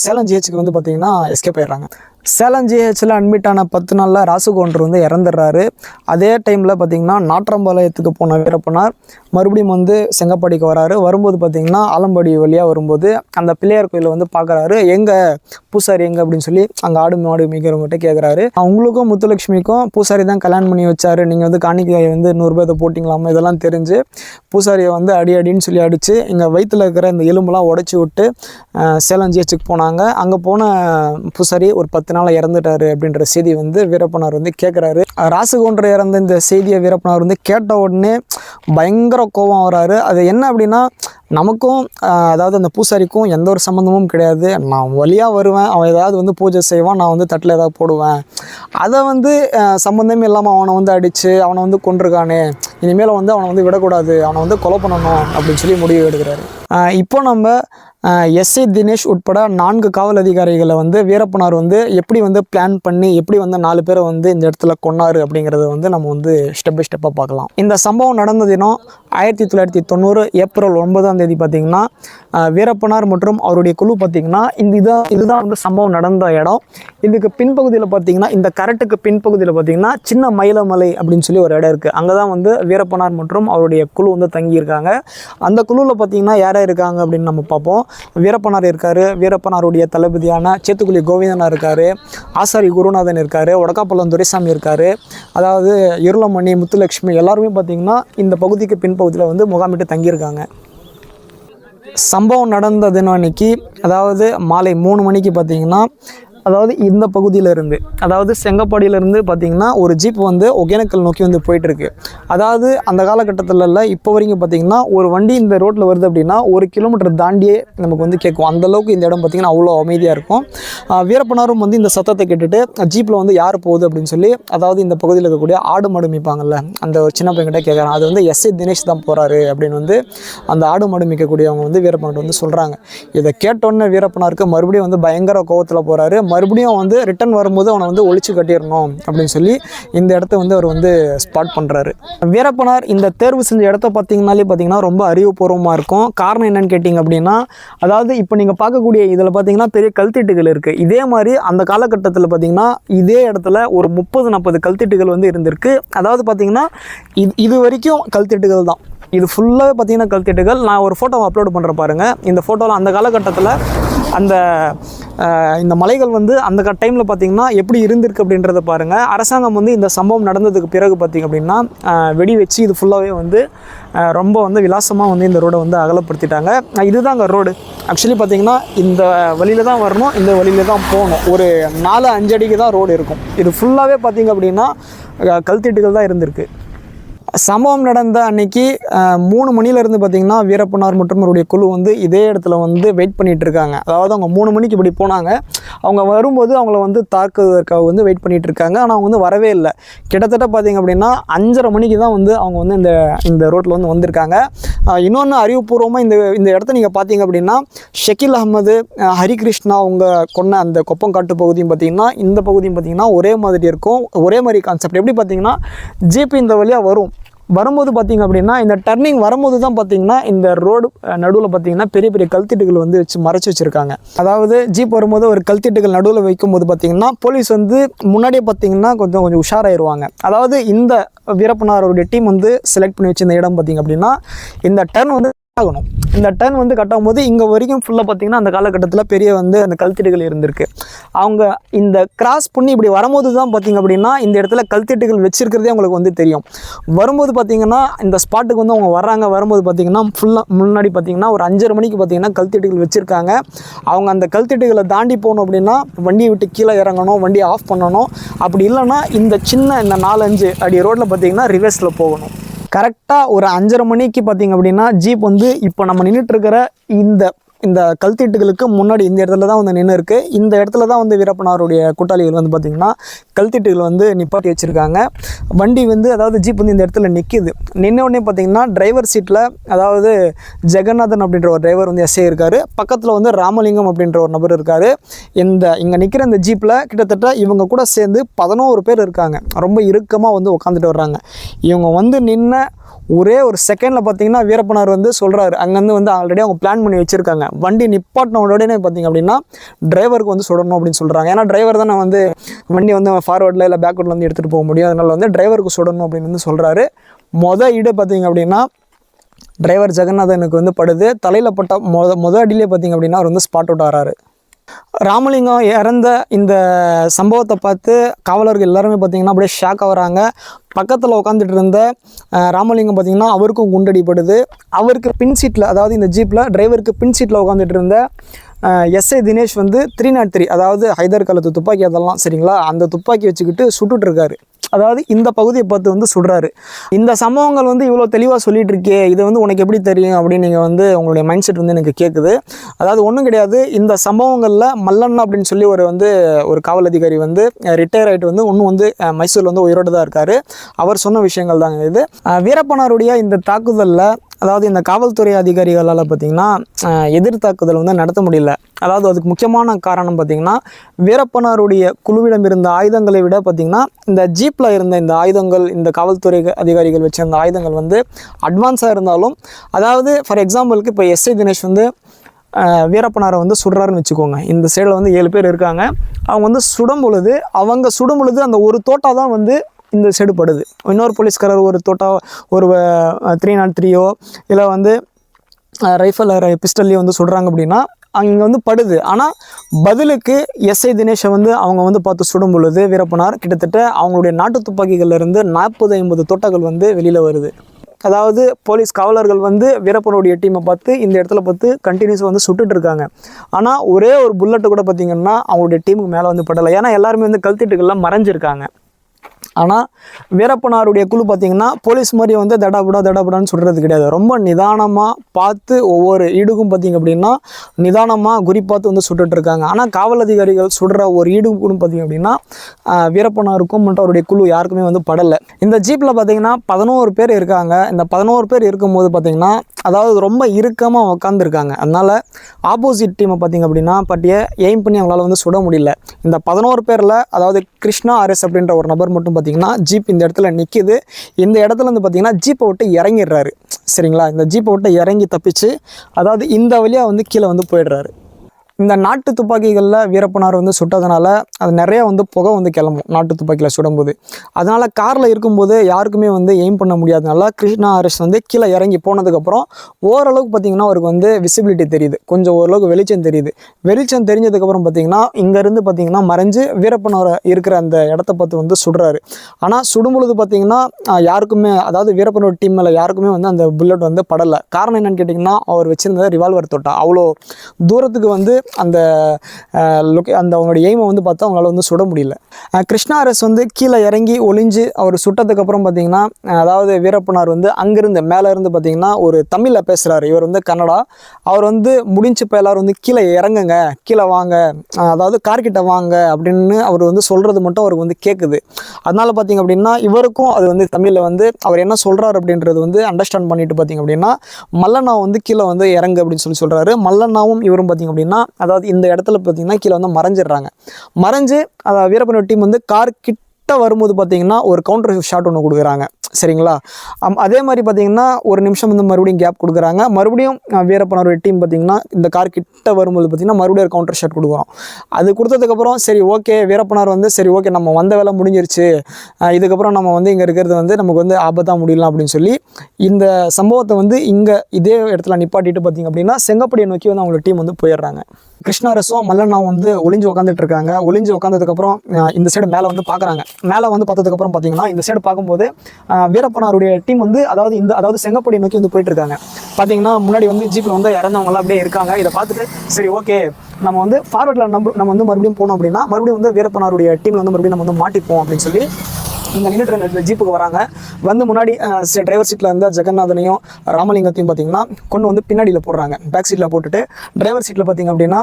சேலம் ஜிஹெச்சுக்கு வந்து பார்த்தீங்கன்னா எஸ்கேப் ஆயிடுறாங்க. சேலம் ஜிஹெச்சில் அட்மிட் ஆன பத்து நாளில் ராசு வந்து இறந்துடுறாரு. அதே டைமில் பார்த்தீங்கன்னா நாற்றம்பாளையத்துக்கு போன வீரப்பனார் மறுபடியும் வந்து செங்கப்பாடிக்கு வராரு. வரும்போது பார்த்திங்கன்னா ஆலம்பாடி வழியாக வரும்போது அந்த பிள்ளையார் கோயிலை வந்து பார்க்குறாரு எங்கே பூசாரி எங்கே அப்படின்னு சொல்லி அங்கே ஆடு மாடு மேய்க்கிறவங்ககிட்ட கேட்குறாரு அவங்களுக்கும் முத்துலட்சுமிக்கும் பூசாரி தான் கல்யாணம் பண்ணி வச்சாரு. நீங்கள் வந்து காணிக்கை வந்து நூறுரூபா இதை போட்டிங்களாமா? இதெல்லாம் தெரிஞ்சு பூசாரியை வந்து அடி அடின்னு சொல்லி அடித்து எங்கள் வயிற்றில் இருக்கிற இந்த எலும்புலாம் உடச்சி விட்டு சேலம் ஜிஹெச்சுக்கு போனாங்க. அங்கே போன பூசாரி ஒரு பத்து நாளில் இறந்துட்டாரு அப்படின்ற செய்தி வந்து வீரப்பனார் வந்து கேட்குறாரு ராசுகவுண்டர் இறந்த இந்த செய்தியை வீரப்பனார் வந்து கேட்ட உடனே பயங்கர கோபம் வராரு. அது என்ன அப்படின்னா நமக்கும் அதாவது அந்த பூசாரிக்கும் எந்த ஒரு சம்மந்தமும் கிடையாது. நான் வழியாக வருவேன் அவன் ஏதாவது வந்து பூஜை செய்வான் நான் வந்து தட்டில் ஏதாவது போடுவேன். அதை வந்து சம்மந்தமே இல்லாமல் அவனை வந்து அடித்து அவனை வந்து கொண்டிருக்கானே இனிமேல் வந்து அவனை வந்து விடக்கூடாது அவனை வந்து கொலை பண்ணணும் அப்படின்னு சொல்லி முடிவு எடுக்கிறாரு. இப்போ நம்ம எஸ்சி தினேஷ் உட்பட நான்கு காவல் அதிகாரிகளை வந்து வீரப்பனார் வந்து எப்படி வந்து பிளான் பண்ணி எப்படி வந்து நாலு பேரை வந்து இந்த இடத்துல கொன்னாரு அப்படிங்கிறத வந்து நம்ம வந்து ஸ்டெப் பை ஸ்டெப்பாக பார்க்கலாம். இந்த சம்பவம் நடந்த தினம் ஆயிரத்தி தொள்ளாயிரத்தி தொண்ணூறு ஏப்ரல் ஒன்பதாம் தேதி பார்த்திங்கன்னா வீரப்பனார் மற்றும் அவருடைய குழு பார்த்திங்கன்னா இந்த இதான் இதுதான் வந்து சம்பவம் நடந்த இடம். இதுக்கு பின்பகுதியில் பார்த்தீங்கன்னா இந்த கரெக்டுக்கு பின்பகுதியில் பார்த்தீங்கன்னா சின்ன மயிலமலை அப்படின்னு சொல்லி ஒரு இடம் இருக்குது அங்கே தான் வந்து வீரப்பனார் மற்றும் அவருடைய குழு வந்து தங்கியிருக்காங்க. அந்த குழுவில் பார்த்தீங்கன்னா யார் யார் இருக்காங்க அப்படின்னு நம்ம பார்ப்போம். வீரப்பனார் இருக்கார். வீரப்பனாருடைய தளபதியான சேத்துக்குழி கோவிந்தனார் இருக்கார். ஆசாரி குருநாதன் இருக்கார். ஒடக்காப்பள்ளம் துரைசாமி இருக்கார். அதாவது இருளமணி முத்துலட்சுமி எல்லாருமே பார்த்திங்கன்னா இந்த பகுதிக்கு பின்பகுதியில் வந்து முகாமிட்டு தங்கியிருக்காங்க. சம்பவம் நடந்த தினம் அன்னைக்கு அதாவது மாலை மூணு மணிக்கு பார்த்தீங்கன்னா அதாவது இந்த பகுதியில இருந்து அதாவது செங்கப்பாடியிலேருந்து பார்த்தீங்கன்னா ஒரு ஜீப் வந்து ஒகேனக்கல் நோக்கி வந்து போயிட்டுருக்கு. அதாவது அந்த காலகட்டத்தில் இப்போ வரைக்கும் பார்த்தீங்கன்னா ஒரு வண்டி இந்த ரோட்டில் வருது அப்படின்னா ஒரு கிலோமீட்டர் தாண்டியே நமக்கு வந்து கேட்கும் அந்தளவுக்கு இந்த இடம் பார்த்தீங்கன்னா அவ்வளோ அமைதியாக இருக்கும். வீரப்பனாரும் வந்து இந்த சத்தத்தை கேட்டுட்டு ஜீப்பில் வந்து யார் போகுது அப்படின்னு சொல்லி அதாவது இந்த பகுதியில் இருக்கக்கூடிய ஆடு மாடு மீப்பாங்கல்ல அந்த ஒரு சின்ன பையன்கிட்ட கேட்குறான் அது வந்து எஸ் ஏ தினேஷ் தான் போகிறாரு அப்படின்னு வந்து அந்த ஆடு மாடு மிக்கக்கூடியவங்க வந்து வீரப்பன்கிட்ட வந்து சொல்கிறாங்க இதை கேட்டோன்னே வீரப்பனாருக்கு மறுபடியும் வந்து பயங்கர கோவத்தில் போகிறாரு மறுபடியும் வந்து ரிட்டர்ன் வரும்போது அவனை வந்து ஒழிச்சு கட்டிடணும் அப்படின்னு சொல்லி இந்த இடத்த வந்து அவர் வந்து ஸ்பாட் பண்ணுறாரு வீரப்பனார் இந்த தேர்வு செஞ்ச இடத்த பார்த்தீங்கன்னாலே பார்த்தீங்கன்னா ரொம்ப அறிவுபூர்வமாக இருக்கும். காரணம் என்னன்னு கேட்டிங்க அப்படின்னா அதாவது இப்போ நீங்கள் பார்க்கக்கூடிய இதில் பார்த்தீங்கன்னா பெரிய கல்திட்டுகள் இருக்குது இதே மாதிரி அந்த காலகட்டத்தில் பார்த்தீங்கன்னா இதே இடத்துல ஒரு முப்பது நாற்பது கல்திட்டுகள் வந்து இருந்திருக்கு. அதாவது பார்த்தீங்கன்னா இது இது வரைக்கும் கல்திட்டுகள் தான். இது ஃபுல்லாகவே பார்த்தீங்கன்னா கல்திட்டுகள். நான் ஒரு ஃபோட்டோவை அப்லோட் பண்ணுற பாருங்கள் இந்த ஃபோட்டோவில் அந்த காலகட்டத்தில் அந்த இந்த மலைகள் வந்து அந்த டைமில் பார்த்திங்கன்னா எப்படி இருந்திருக்கு அப்படின்றத பாருங்கள் அரசாங்கம் வந்து இந்த சம்பவம் நடந்ததுக்கு பிறகு பார்த்திங்க அப்படின்னா வெடி வச்சு இது ஃபுல்லாகவே வந்து ரொம்ப வந்து விலாசமாக வந்து இந்த ரோடை வந்து அகலப்படுத்திட்டாங்க. இதுதான் அங்கே ரோடு ஆக்சுவலி பார்த்திங்கன்னா இந்த வழியில தான் வரணும் இந்த வழியில் தான் போகணும். ஒரு நாலு அஞ்சு அடிக்கு தான் ரோடு இருக்கும். இது ஃபுல்லாகவே பார்த்திங்க அப்படின்னா கல்திட்டுகள் தான் இருந்திருக்கு. சம்பவம் நடந்த அன்னைக்கு மூணு மணிலேருந்து பார்த்தீங்கன்னா வீரப்பனார் மற்றும் அவருடைய குழு வந்து இதே இடத்துல வந்து வெயிட் பண்ணிட்டு இருக்காங்க. அதாவது அவங்க மூணு மணிக்கு இப்படி போனாங்க. அவங்க வரும்போது அவங்கள வந்து தாக்குவதற்காக வந்து வெயிட் பண்ணிட்டு இருக்காங்க. ஆனால் அவங்க வந்து வரவே இல்லை. கிட்டத்தட்ட பார்த்தீங்க அப்படின்னா அஞ்சரை மணிக்கு தான் வந்து அவங்க வந்து இந்த இந்த ரோட்டில் வந்து வந்திருக்காங்க. இன்னொன்று அறிவுபூர்வமாக இந்த இந்த இடத்த நீங்கள் பார்த்தீங்க அப்படின்னா ஷக்கீல் அகமது ஹரிகிருஷ்ணா அவங்க கொன்ன அந்த கொப்பங்காட்டு பகுதியும் பார்த்தீங்கன்னா இந்த பகுதியும் பார்த்தீங்கன்னா ஒரே மாதிரி இருக்கும். ஒரே மாதிரி கான்செப்ட் எப்படி பார்த்தீங்கன்னா ஜிபி இந்த வழியாக வரும். வரும்போது பார்த்தீங்க அப்படின்னா இந்த டர்னிங் வரும்போது தான் பார்த்தீங்கன்னா இந்த ரோடு நடுவில் பார்த்தீங்கன்னா பெரிய பெரிய கல்திட்டுகள் வந்து வச்சு மறைச்சி வச்சுருக்காங்க. அதாவது ஜீப் வரும்போது ஒரு கல்திட்டுகள் நடுவில் வைக்கும்போது பார்த்தீங்கன்னா போலீஸ் வந்து முன்னாடியே பார்த்தீங்கன்னா கொஞ்சம் கொஞ்சம் உஷாராயிருவாங்க. அதாவது இந்த வீரப்பனாருடைய டீம் வந்து செலக்ட் பண்ணி வச்சிருந்த இடம் பார்த்தீங்க அப்படின்னா இந்த டர்ன் வந்து ஆகணும். இந்த டர்ன் வந்து கட்டும் போது இங்கே வரைக்கும் ஃபுல்லாக பார்த்தீங்கன்னா அந்த காலகட்டத்தில் பெரிய வந்து அந்த கல்திட்டுகள் இருந்திருக்கு. அவங்க இந்த கிராஸ் பண்ணி இப்படி வரும்போது தான் பார்த்தீங்க அப்படின்னா இந்த இடத்துல கல்திட்டுகள் வச்சிருக்கிறதே அவங்களுக்கு வந்து தெரியும். வரும்போது பார்த்தீங்கன்னா இந்த ஸ்பாட்டுக்கு வந்து அவங்க வர்றாங்க வரும்போது பார்த்தீங்கன்னா ஃபுல்லாக முன்னாடி பார்த்தீங்கன்னா ஒரு அஞ்சரை மணிக்கு பார்த்தீங்கன்னா கல்திட்டுகள் வச்சுருக்காங்க. அவங்க அந்த கல்திட்டுகளை தாண்டி போகணும் அப்படின்னா வண்டியை விட்டு கீழே இறங்கணும் வண்டியை ஆஃப் பண்ணணும். அப்படி இல்லைன்னா இந்த சின்ன இந்த நாலஞ்சு அடி ரோட்டில் பார்த்தீங்கன்னா ரிவர்ஸில் போகணும். கரெக்டாக ஒரு அஞ்சரை மணிக்கு பார்த்தீங்க அப்படின்னா ஜீப் வந்து இப்போ நம்ம நின்றுட்டு இருக்கிற இந்த இந்த கல்திட்டுகளுக்கு முன்னாடி இந்த இடத்துல தான் வந்து நின்று இருக்குது இந்த இடத்துல தான் வந்து வீரப்பனாருடைய கூட்டாளிகள் வந்து பார்த்திங்கன்னா கல்திட்டுகள் வந்து நிப்பாட்டி வச்சுருக்காங்க. வண்டி வந்து அதாவது ஜீப் வந்து இந்த இடத்துல நிற்கிது நின்ன உடனே பார்த்தீங்கன்னா டிரைவர் சீட்டில் அதாவது ஜெகநாதன் அப்படின்ற ஒரு டிரைவர் வந்து எஸ்ஏ இருக்கார். பக்கத்தில் வந்து ராமலிங்கம் அப்படின்ற ஒரு நபர் இருக்கார். இந்த இங்கே நிற்கிற இந்த ஜீப்பில் கிட்டத்தட்ட இவங்க கூட சேர்ந்து பதினோரு பேர் இருக்காங்க. ரொம்ப இறுக்கமாக வந்து உட்காந்துட்டு வர்றாங்க. இவங்க வந்து நின்ன ஒரே ஒரு செகண்டில் பார்த்தீங்கன்னா வீரப்பனார் வந்து சொல்கிறாரு அங்கேருந்து வந்து ஆல்ரெடி அவங்க பிளான் பண்ணி வச்சுருக்காங்க. வண்டி நிப்பாட்டின உடனே பார்த்தீங்க அப்படின்னா டிரைவருக்கு வந்து சுடணும் அப்படின்னு சொல்கிறாங்க ஏன்னா டிரைவர் தான் வந்து வண்டி வந்து ஃபார்வர்டில் இல்லை பேக்வர்டில் வந்து எடுத்துகிட்டு போக முடியும். அதனால் வந்து டிரைவருக்கு சுடணும் அப்படின்னு வந்து சொல்கிறாரு மொத ஈடு பார்த்தீங்க அப்படின்னா டிரைவர் ஜெகநாதனுக்கு வந்து படுது. தலையில் பட்ட மொத மொத அடியிலே பார்த்தீங்க அப்படின்னா அவர் வந்து ஸ்பாட் அவுட் ஆகிறாரு ராமலிங்கம் இறந்த இந்த சம்பவத்தை பார்த்து காவலர்கள் எல்லாருமே பார்த்தீங்கன்னா அப்படியே ஷாக் ஆகுறாங்க பக்கத்தில் உட்காந்துட்டு இருந்த ராமலிங்கம் பார்த்தீங்கன்னா அவருக்கும் குண்டடிப்படுது அவருக்கு பின் சீட்டில் அதாவது இந்த ஜீப்பில் டிரைவருக்கு பின் சீட்டில் உட்காந்துட்டு இருந்த எஸ்ஐ தினேஷ் வந்து த்ரீ நாட் த்ரீ அதாவது ஹைதர் காலத்து துப்பாக்கி அதெல்லாம் சரிங்களா? அந்த துப்பாக்கி வச்சுக்கிட்டு சுட்டுட்ருக்காரு அதாவது இந்த பகுதியை பார்த்து வந்து சுடுறாரு இந்த சம்பவங்கள் வந்து இவ்வளோ தெளிவாக சொல்லிட்டு இருக்கே இது வந்து உனக்கு எப்படி தெரியும் அப்படின்னு நீங்கள் வந்து உங்களுடைய மைண்ட் செட் வந்து எனக்கு கேட்குது அதாவது ஒன்றும் கிடையாது இந்த சம்பவங்களில் மல்லண்ணா அப்படின்னு சொல்லி ஒரு வந்து ஒரு காவல் அதிகாரி வந்து ரிட்டையர் ஆகிட்டு வந்து இன்னும் வந்து மைசூரில் வந்து உயிரோடு தான் இருக்கார். அவர் சொன்ன விஷயங்கள் தாங்க இது வீரப்பனாருடைய இந்த தாக்குதலில் அதாவது இந்த காவல்துறை அதிகாரிகளால் பார்த்திங்கன்னா எதிர்த்தாக்குதல் வந்து நடத்த முடியல. அதாவது அதுக்கு முக்கியமான காரணம் பார்த்திங்கன்னா வீரப்பனாருடைய குழுவிடம் இருந்த ஆயுதங்களை விட பார்த்திங்கன்னா இந்த ஜீப்பில் இருந்த இந்த ஆயுதங்கள் இந்த காவல்துறை அதிகாரிகள் வச்சிருந்த ஆயுதங்கள் வந்து அட்வான்ஸாக இருந்தாலும் அதாவது ஃபார் எக்ஸாம்பிளுக்கு இப்போ எஸ்ஐ தினேஷ் வந்து வீரப்பனாரை வந்து சுடுறாருன்னு வச்சுக்கோங்க. இந்த சைடில் வந்து ஏழு பேர் இருக்காங்க. அவங்க வந்து சுடும் பொழுது அவங்க சுடும் பொழுது அந்த ஒரு தோட்டா தான் வந்து இந்த சைடு படுது. இன்னொரு போலீஸ்காரர் ஒரு தோட்டா ஒரு த்ரீ நாட் த்ரீயோ இல்லை வந்து ரைஃபிள் பிஸ்டல்லையோ வந்து சுடுறாங்க அப்படின்னா அங்கே வந்து படுது. ஆனால் பதிலுக்கு எஸ்ஐ தினேஷை வந்து அவங்க வந்து பார்த்து சுடும் பொழுது வீரப்பனார் கிட்டத்தட்ட அவங்களுடைய நாட்டு துப்பாக்கிகள்லேருந்து நாற்பது ஐம்பது தோட்டங்கள் வந்து வெளியில் வருது. அதாவது போலீஸ் காவலர்கள் வந்து வீரப்பனுடைய டீமை பார்த்து இந்த இடத்துல பார்த்து கண்டினியூஸ் வந்து சுட்டுட்டு இருக்காங்க. ஆனால் ஒரே ஒரு புல்லட்டு கூட பார்த்திங்கன்னா அவங்களுடைய டீமுக்கு மேலே வந்து படலை. ஏன்னா எல்லாருமே வந்து கல்திட்டுகள்லாம் மறைஞ்சிருக்காங்க. ஆனால் வீரப்பனாருடைய குழு பார்த்திங்கன்னா போலீஸ் மாதிரி வந்து தடாபுடா தடாபுடான்னு சுடுறது கிடையாது. ரொம்ப நிதானமாக பார்த்து ஒவ்வொரு ஈடுக்கும் பார்த்தீங்க அப்படின்னா நிதானமாக குறி பார்த்து வந்து சுட்டுட்ருக்காங்க ஆனால் காவல் அதிகாரிகள் சுடுற ஒரு ஈடுக்கும் பார்த்தீங்க அப்படின்னா வீரப்பனாருக்கும் மற்றும் அவருடைய குழு யாருக்குமே வந்து படலை. இந்த ஜீப்பில் பார்த்திங்கன்னா பதினோரு பேர் இருக்காங்க. இந்த பதினோரு பேர் இருக்கும்போது பார்த்திங்கன்னா அதாவது ரொம்ப இறுக்கமாக உட்காந்துருக்காங்க அதனால் ஆப்போசிட் டீமை பார்த்தீங்க அப்படின்னா பட்டியை எய்ம் பண்ணி அவங்களால வந்து சுட முடியல. இந்த பதினோரு பேரில் அதாவது கிருஷ்ணா ஆர்எஸ் அப்படின்ற ஒரு நபர் மட்டும் பார்த்தீங்கன்னா ஜீப் இந்த இடத்துல நிற்கிது இந்த இடத்துல வந்து பார்த்தீங்கன்னா ஜீப்பை விட்டு இறங்கிடுறாரு. சரிங்களா? இந்த ஜீப்பை விட்டு இறங்கி தப்பிச்சு அதாவது இந்த வழியாக வந்து கீழே வந்து போயிடுறாரு. இந்த நாட்டு துப்பாக்கிகளில் வீரப்பனார் வந்து சுட்டதுனால அது நிறைய வந்து புகை வந்து கிளம்பும் நாட்டு துப்பாக்கியில் சுடும்போது. அதனால் காரில் இருக்கும்போது யாருக்குமே வந்து எய்ம் பண்ண முடியாதனால கிருஷ்ணா ஹரிஷ் வந்து கீழே இறங்கி போனதுக்கப்புறம் ஓரளவுக்கு பார்த்தீங்கன்னா அவருக்கு வந்து விசிபிலிட்டி தெரியுது. கொஞ்சம் ஓரளவுக்கு வெளிச்சம் தெரியுது. வெளிச்சம் தெரிஞ்சதுக்கப்புறம் பார்த்தீங்கன்னா இங்கேருந்து பார்த்தீங்கன்னா மறைஞ்சு வீரப்பனார் இருக்கிற அந்த இடத்த பார்த்து வந்து சுடுறாரு. ஆனால் சுடும்பொழுது பார்த்திங்கன்னா பார்த்தீங்கன்னா யாருக்குமே அதாவது வீரப்பனோட டீம் மேலே யாருக்குமே வந்து அந்த புல்லட் வந்து படலை. காரணம் என்னன்னு கேட்டிங்கன்னா அவர் வச்சிருந்த ரிவால்வர் தொட்டா. அவ்வளோ தூரத்துக்கு வந்து அந்த லொக்கே அந்த அவங்களோட எய்மை வந்து பார்த்தா அவங்களால வந்து சுட முடியல. கிருஷ்ணா அரசு வந்து கீழே இறங்கி ஒளிஞ்சு அவர் சுட்டதுக்கப்புறம் பார்த்தீங்கன்னா அதாவது வீரப்பனார் வந்து அங்கேருந்து மேலேருந்து பார்த்தீங்கன்னா ஒரு தமிழில் பேசுகிறாரு இவர் வந்து கன்னடா. அவர் வந்து முடிஞ்சு இப்போ எல்லாரும் வந்து கீழே இறங்குங்க. கீழே வாங்க. அதாவது கார்கிட்ட வாங்க அப்படின்னு அவர் வந்து சொல்கிறது மட்டும் அவருக்கு வந்து கேட்குது அதனால பார்த்தீங்க அப்படின்னா இவருக்கும் அது வந்து தமிழில் வந்து அவர் என்ன சொல்கிறார் அப்படின்றது வந்து அண்டர்ஸ்டாண்ட் பண்ணிட்டு பார்த்தீங்க அப்படின்னா மல்லண்ணா வந்து கீழே வந்து இறங்கு அப்படின்னு சொல்லி சொல்கிறாரு மல்லண்ணாவும் இவரும் பார்த்தீங்க அப்படின்னா அதாவது இந்த இடத்துல பார்த்தீங்கன்னா கீழே வந்து மறைஞ்சிடுறாங்க. மறைஞ்சு அதாவது வீரப்பனோட டீம் வந்து கார் கிட்ட வரும்போது பார்த்தீங்கன்னா ஒரு கவுண்டர் ஷாட் ஒன்று கொடுக்குறாங்க. சரிங்களா? அதே மாதிரி பார்த்தீங்கன்னா ஒரு நிமிஷம் வந்து மறுபடியும் கேப் கொடுக்குறாங்க. மறுபடியும் அஹ், வீரப்பனோட டீம் பார்த்தீங்கன்னா இந்த கார் கிட்ட வரும்போது பார்த்தீங்கன்னா மறுபடியும் ஒரு கவுண்டர் ஷாட் கொடுக்குறோம். அது கொடுத்ததுக்கப்புறம் சரி ஓகே வீரப்பனார் வந்து சரி ஓகே நம்ம வந்த வேலை முடிஞ்சிருச்சு. இதுக்கப்புறம் நம்ம வந்து இங்கே இருக்கிறது வந்து நமக்கு வந்து ஆபத்தாக முடியலாம் அப்படின்னு சொல்லி இந்த சம்பவத்தை வந்து இங்கே இதே இடத்துல நிப்பாட்டிட்டு பார்த்தீங்க அப்படின்னா செங்கப்படியை நோக்கி வந்து அவங்களோட டீம் வந்து போயிடுறாங்க. கிருஷ்ணாரசும் மல்லண்ணாவும் வந்து ஒளிஞ்சு உட்காந்துட்டு இருக்காங்க. ஒளிஞ்சு உட்காந்ததுக்கப்புறம் இந்த சைடு மேலே வந்து பார்க்குறாங்க. மேலே வந்து பார்த்ததுக்கப்புறம் பார்த்தீங்கன்னா இந்த சைடு பார்க்கும்போது வீரப்பனாருடைய டீம் வந்து அதாவது இந்த அதாவது செங்கப்படி நோக்கி வந்து போயிட்டு இருக்காங்க பார்த்தீங்கன்னா முன்னாடி வந்து ஜீப்பில் வந்து இறந்தவங்களாம் அப்படியே இருக்காங்க. இதை பார்த்துட்டு சரி ஓகே நம்ம வந்து ஃபார்வர்டில் நம்ம நம்ம வந்து மறுபடியும் போனோம் அப்படின்னா மறுபடியும் வந்து வீரப்பனாருடைய டீமில் வந்து மறுபடியும் நம்ம வந்து மாட்டிப்போம் அப்படின்னு சொல்லி இந்த நின்றுட்டு ஜீப்புக்கு வராங்க. வந்து முன்னாடி டிரைவர் சீட்டில் இருந்த ஜெகநாதனையும் ராமலிங்கத்தையும் பார்த்தீங்கன்னா கொண்டு வந்து பின்னாடியில் போடுறாங்க. பேக் சீட்டில் போட்டுட்டு டிரைவர் சீட்டில் பார்த்தீங்க அப்படின்னா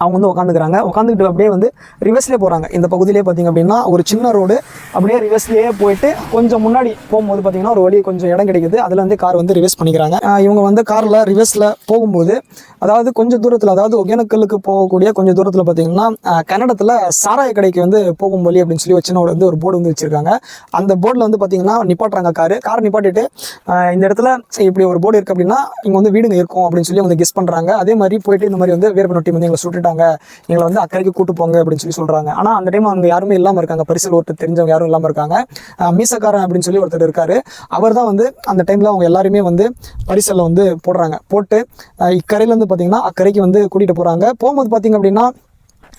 அவங்க வந்து உட்காந்துக்கிறாங்க உட்காந்துக்கிட்டு அப்படியே வந்து ரிவர்ஸ்லேயே போகிறாங்க இந்த பகுதியிலே பார்த்தீங்க அப்படின்னா ஒரு சின்ன ரோடு அப்படியே ரிவர்ஸ்லேயே போயிட்டு கொஞ்சம் முன்னாடி போகும்போது பார்த்தீங்கன்னா ஒரு வழி கொஞ்சம் இடம் கிடைக்குது. அதில் வந்து கார் வந்து ரிவர்ஸ் பண்ணிக்கிறாங்க. இவங்க வந்து காரில் ரிவர்ஸில் போகும்போது அதாவது கொஞ்சம் தூரத்தில் அதாவது ஒகேனக்கலுக்கு போகக்கூடிய கொஞ்சம் தூரத்தில் பார்த்தீங்கன்னா கன்னடத்தில் சாராய கடைக்கு வந்து போகும் வழி அப்படின்னு சொல்லி சின்ன ஒரு வந்து ஒரு போர்டு வந்து வச்சுருக்காங்க. அந்த போர்டில் வந்து பார்த்தீங்கன்னா நிப்பாட்டுறாங்க காரு காரை நிப்பாட்டிட்டு இந்த இடத்துல இப்படி ஒரு போர்டு இருக்குது அப்படின்னா இங்கே வந்து வீடுங்க இருக்கும் அப்படின்னு சொல்லி வந்து கெஸ் பண்ணுறாங்க அதே மாதிரி போயிட்டு இந்த மாதிரி வந்து வீரப்பன வந்து எங்களை விட்டுட்டாங்க. எங்களை வந்து அக்கறைக்கு கூட்டு போங்க அப்படின்னு சொல்லி சொல்கிறாங்க ஆனால் அந்த டைம் அவங்க யாருமே இல்லாமல் இருக்காங்க. பரிசல் ஒருத்தர் தெரிஞ்சவங்க யாரும் இல்லாமல் இருக்காங்க. மீசக்காரன் அப்படின்னு சொல்லி ஒருத்தர் இருக்காரு. அவர் தான் வந்து அந்த டைமில் அவங்க எல்லாருமே வந்து பரிசலில் வந்து போடுறாங்க. போட்டு ஆஹ் இக்கரையிலேருந்து பார்த்தீங்கன்னா அக்கறைக்கு வந்து கூட்டிகிட்டு போகிறாங்க போகும்போது பார்த்தீங்க அப்படின்னா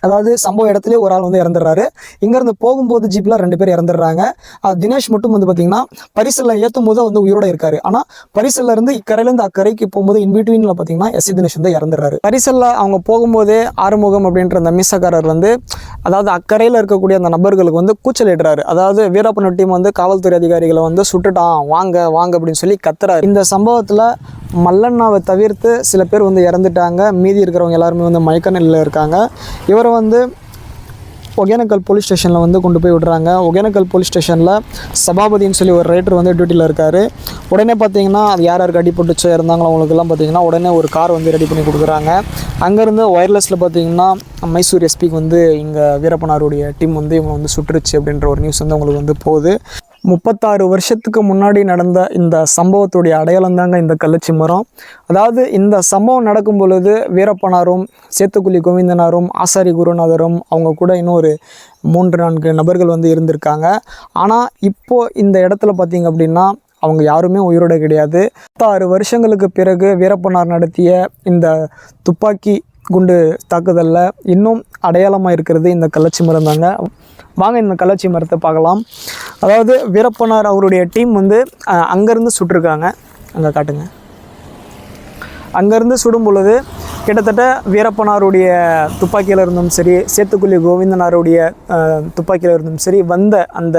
அதாவது சம்பவ இடத்துலேயே ஒரு ஆள் வந்து இறந்துடுறாரு. இங்கேருந்து போகும்போது ஜீப்பில் ரெண்டு பேர் இறந்துடுறாங்க. அது தினேஷ் மட்டும் வந்து பார்த்தீங்கன்னா பரிசலில் ஏற்றும் போது வந்து உயிரோட இருக்காரு. ஆனால் பரிசல்ல இருந்து இக்கரையிலேருந்து அக்கறைக்கு போகும்போது இன்பிட்வீனில் பார்த்தீங்கன்னா எஸ் தினேஷ் வந்து இறந்துடுறாரு. பரிசலில் அவங்க போகும்போதே ஆறுமுகம் அப்படின்ற அந்த மீசக்காரர் வந்து அதாவது அக்கறையில் இருக்கக்கூடிய அந்த நபர்களுக்கு வந்து கூச்சலிடுறாரு. அதாவது வீரப்பன டீம் வந்து காவல்துறை அதிகாரிகளை வந்து சுட்டுட்டான். வாங்க வாங்க அப்படின்னு சொல்லி கத்துறாரு. இந்த சம்பவத்தில் மல்லண்ணாவை தவிர்த்து சில பேர் வந்து இறந்துட்டாங்க. மீதி இருக்கிறவங்க எல்லாருமே வந்து மயக்க நிலையில் இருக்காங்க. இவர் வந்து ஒகேனக்கல் போலீஸ் ஸ்டேஷனில் வந்து கொண்டு போய் விடுறாங்க. ஒகேனக்கல் போலீஸ் ஸ்டேஷனில் சபாபதின்னு சொல்லி ஒரு ரைட்டர் வந்து டியூட்டியில் இருக்கார். உடனே பார்த்தீங்கன்னா அது யார் யாருக்கு அடிபட்டுச்சோ இருந்தாங்களோ அவங்களுக்கெல்லாம் பார்த்தீங்கன்னா உடனே ஒரு கார் வந்து ரெடி பண்ணி கொடுக்குறாங்க. அங்கேருந்து ஒயர்லெஸில் பார்த்தீங்கன்னா மைசூர் எஸ்பிக்கு வந்து இங்கே வீரப்பனாருடைய டீம் வந்து இவங்க வந்து சுட்டுருச்சு அப்படின்ற ஒரு நியூஸ் வந்து அவங்களுக்கு வந்து போகுது. முப்பத்தாறு வருஷத்துக்கு முன்னாடி நடந்த இந்த சம்பவத்துடைய அடையாளம் தாங்க இந்த கள்ளச்சி மரம். அதாவது இந்த சம்பவம் நடக்கும் பொழுது வீரப்பனாரும் சேத்துக்குழி கோவிந்தனாரும் ஆசாரி குருநாதரும் அவங்க கூட இன்னும் ஒரு மூன்று நான்கு நபர்கள் வந்து இருந்திருக்காங்க. ஆனால் இப்போது இந்த இடத்துல பார்த்தீங்க அப்படின்னா அவங்க யாருமே உயிரோட கிடையாது. பத்தாறு வருஷங்களுக்கு பிறகு வீரப்பனார் நடத்திய இந்த துப்பாக்கி குண்டு தாக்குதலில் இன்னும் அடையாளமாக இருக்கிறது இந்த கள்ளச்சி மரம் தாங்க. வாங்க இந்த கள்ளச்சி மரத்தை பார்க்கலாம். அதாவது வீரப்பனார் அவருடைய டீம் வந்து அங்கேருந்து சுட்டிருக்காங்க. அங்கே காட்டுங்க. அங்கேருந்து சுடும் பொழுது கிட்டத்தட்ட வீரப்பனாருடைய துப்பாக்கியில் இருந்தும் சரி சேத்துக்குள்ளி கோவிந்தனாருடைய துப்பாக்கியில் இருந்தும் சரி வந்த அந்த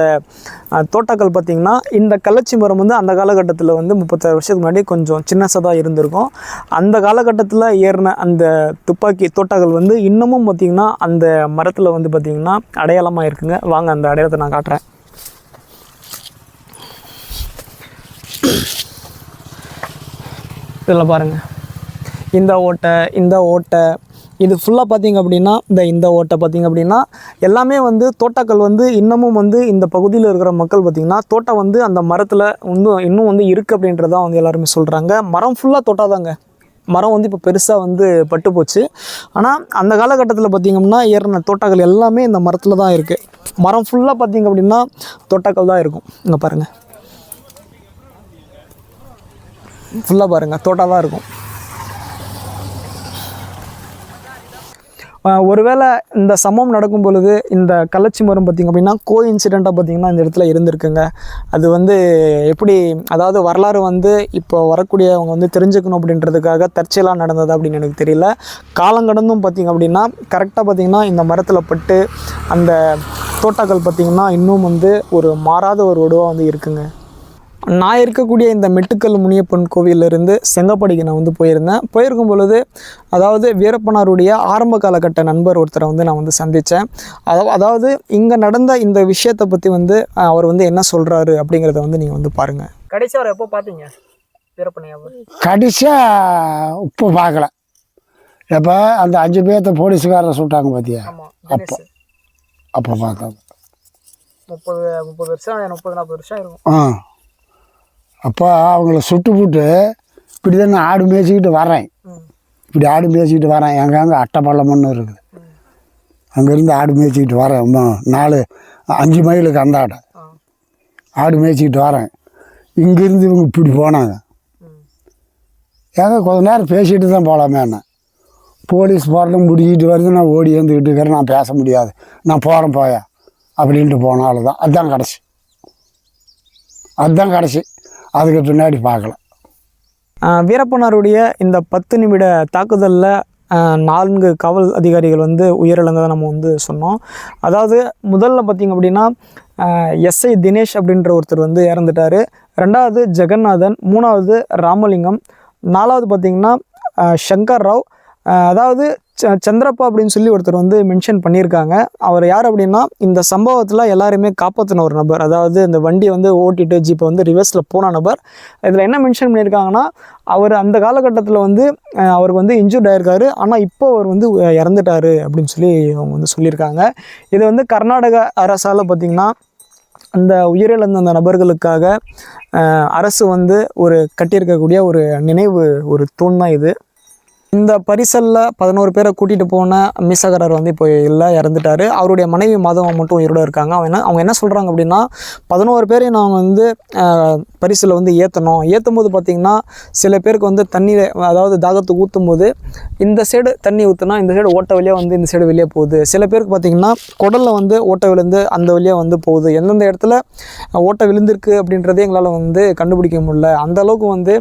தோட்டாக்கள் பார்த்திங்கன்னா இந்த கள்ளச்சி மரம் வந்து அந்த காலகட்டத்தில் வந்து முப்பத்தாறு வருஷத்துக்கு முன்னாடி கொஞ்சம் சின்னசதாக இருந்திருக்கும். அந்த காலகட்டத்தில் ஏறின அந்த துப்பாக்கி தோட்டாக்கள் வந்து இன்னமும் பார்த்திங்கன்னா அந்த மரத்தில் வந்து பார்த்திங்கன்னா அடையாளமாக இருக்குங்க. வாங்க அந்த அடையாளத்தை நான் காட்டுறேன். இதில் பாருங்கள் இந்த ஓட்டை இந்த ஓட்டை. இது ஃபுல்லாக பார்த்தீங்க அப்படின்னா இந்த இந்த ஓட்டை பார்த்தீங்க அப்படின்னா எல்லாமே வந்து தோட்டாக்கள் வந்து இன்னமும் வந்து இந்த பகுதியில் இருக்கிற மக்கள் பார்த்திங்கன்னா தோட்டம் வந்து அந்த மரத்தில் இன்னும் இன்னும் வந்து இருக்குது அப்படின்றதான் வந்து எல்லாருமே சொல்கிறாங்க மரம் ஃபுல்லாக தோட்டாதாங்க. மரம் வந்து இப்போ பெருசாக வந்து பட்டு போச்சு. ஆனால் அந்த காலகட்டத்தில் பார்த்திங்கன்னா ஏறின தோட்டாக்கள் எல்லாமே இந்த மரத்தில் தான் இருக்குது மரம் ஃபுல்லாக பார்த்திங்க அப்படின்னா தோட்டாக்கள் தான் இருக்கும். இங்கே பாருங்கள் ஃபுல்லாக பாருங்கள் தோட்டா தான் இருக்கும். ஒருவேளை இந்த சமம் நடக்கும் பொழுது இந்த கள்ளச்சி மரம் பார்த்திங்க அப்படின்னா கோ இன்சிடெண்ட்டாக பார்த்திங்கன்னா இந்த இடத்துல இருந்திருக்குங்க. அது வந்து எப்படி அதாவது வரலாறு வந்து இப்போ வரக்கூடியவங்க வந்து தெரிஞ்சுக்கணும் அப்படின்றதுக்காக தற்செயலாக நடந்தது அப்படின்னு எனக்கு தெரியல. காலங்கடந்தும் பார்த்திங்க அப்படின்னா கரெக்டாக பார்த்திங்கன்னா இந்த மரத்தில் பட்டு அந்த தோட்டாக்கள் பார்த்திங்கன்னா இன்னும் வந்து ஒரு மாறாத ஒரு வடுவாக வந்து இருக்குங்க. நான் இருக்கக்கூடிய இந்த மெட்டுக்கல் முனியப்பன் கோவிலிருந்து செங்கப்படிக்கு நான் வந்து போயிருந்தேன். போயிருக்கும் பொழுது அதாவது வீரப்பனாருடைய ஆரம்ப காலகட்ட நண்பர் ஒருத்தரை வந்து நான் வந்து சந்தித்தேன் அதாவது அதாவது இங்கே நடந்த இந்த விஷயத்தை பற்றி வந்து அவர் வந்து என்ன சொல்கிறாரு அப்படிங்கிறத வந்து நீங்கள் வந்து பாருங்கள் கடைசி அவர் எப்போ பார்த்தீங்க கடைசியாக உப்பு பார்க்கல. எப்போ? அந்த அஞ்சு பேர்த்த போலீஸுக்காரரை சுட்டாங்க பார்த்தியா அப்போ. அப்போ பார்த்தோம் முப்பது முப்பது வருஷம் முப்பது நாற்பது வருஷம் இருக்கும் ஆ. அப்போ அவங்கள சுட்டு போட்டு இப்படி தான் நான் ஆடு மேய்ச்சிக்கிட்டு வரேன். இப்படி ஆடு மேய்ச்சிக்கிட்டு வரேன். எங்கேங்க அட்டைப்பள்ளம்னு இருக்குது. அங்கேருந்து ஆடு மேய்ச்சிக்கிட்டு வரேன். நாலு அஞ்சு மைலுக்கு அந்த ஆடை. ஆ. ஆடு மேய்ச்சிக்கிட்டு வரேன். இங்கேருந்து இவங்க இப்படி போனாங்க. ஏங்க கொஞ்ச நேரம் பேசிட்டு தான் போகலாமே என்ன? போலீஸ் போகிறதும் முடிக்கிட்டு வருது. நான் ஓடி வந்துக்கிட்டு இருக்கிறேன். நான் பேச முடியாது. நான் போகிறேன் போயா. அப்படின்ட்டு போனாலும் தான் அதுதான் கடைசி. அதுதான் கடைசி. அதுக்கு பின்னாடி பார்க்கலாம். வீரப்பனாருடைய இந்த பத்து நிமிட தாக்குதலில் நான்கு காவல் அதிகாரிகள் வந்து உயிரிழந்ததை நம்ம வந்து சொன்னோம். அதாவது முதல்ல பார்த்திங்க அப்படின்னா எஸ்ஐ தினேஷ் அப்படின்ற ஒருத்தர் வந்து இறந்துட்டார். ரெண்டாவது ஜெகநாதன் மூணாவது ராமலிங்கம் நாலாவது பார்த்திங்கன்னா சங்கர் ராவ் அதாவது ச சந்திரப்பா அப்படின்னு சொல்லி ஒருத்தர் வந்து மென்ஷன் பண்ணியிருக்காங்க. அவர் யார் அப்படின்னா இந்த சம்பவத்தில் எல்லாருமே காப்பாற்றின ஒரு நபர். அதாவது இந்த வண்டியை வந்து ஓட்டிட்டு ஜீப்பை வந்து ரிவர்ஸில் போன நபர். இதில் என்ன மென்ஷன் பண்ணியிருக்காங்கன்னா அவர் அந்த காலகட்டத்தில் வந்து அவருக்கு வந்து இன்ஜூர்ட் ஆயிருக்காரு. ஆனால் இப்போ அவர் வந்து இறந்துட்டாரு அப்படின்னு சொல்லி அவங்க வந்து சொல்லியிருக்காங்க. இது வந்து கர்நாடக அரசால் பார்த்திங்கன்னா அந்த உயிரிழந்த அந்த நபர்களுக்காக அரசு வந்து ஒரு கட்டியிருக்கக்கூடிய ஒரு நினைவு ஒரு தூண் தான் இது. இந்த பரிசலில் பதினோரு பேரை கூட்டிகிட்டு போன மீசகரர் வந்து இப்போ இல்லை இறந்துட்டார். அவருடைய மனைவி மாதவன் மட்டும் உயிரோடு இருக்காங்க. அவன் என்ன அவங்க என்ன சொல்கிறாங்க அப்படின்னா பதினோரு பேரையும் நாங்கள் வந்து பரிசில் வந்து ஏற்றணும் ஏற்றும் போது பார்த்திங்கன்னா சில பேருக்கு வந்து தண்ணீர் அதாவது தாகத்துக்கு ஊற்றும் போது இந்த சைடு தண்ணி ஊற்றுனா இந்த சைடு ஓட்ட வழியாக வந்து இந்த சைடு வெளியே போகுது. சில பேருக்கு பார்த்திங்கன்னா குடலில் வந்து ஓட்டை விழுந்து அந்த வழியாக வந்து போகுது. எந்தெந்த இடத்துல ஓட்டை விழுந்திருக்கு அப்படின்றதே எங்களால் வந்து கண்டுபிடிக்க முடியல. அந்த அளவுக்கு வந்து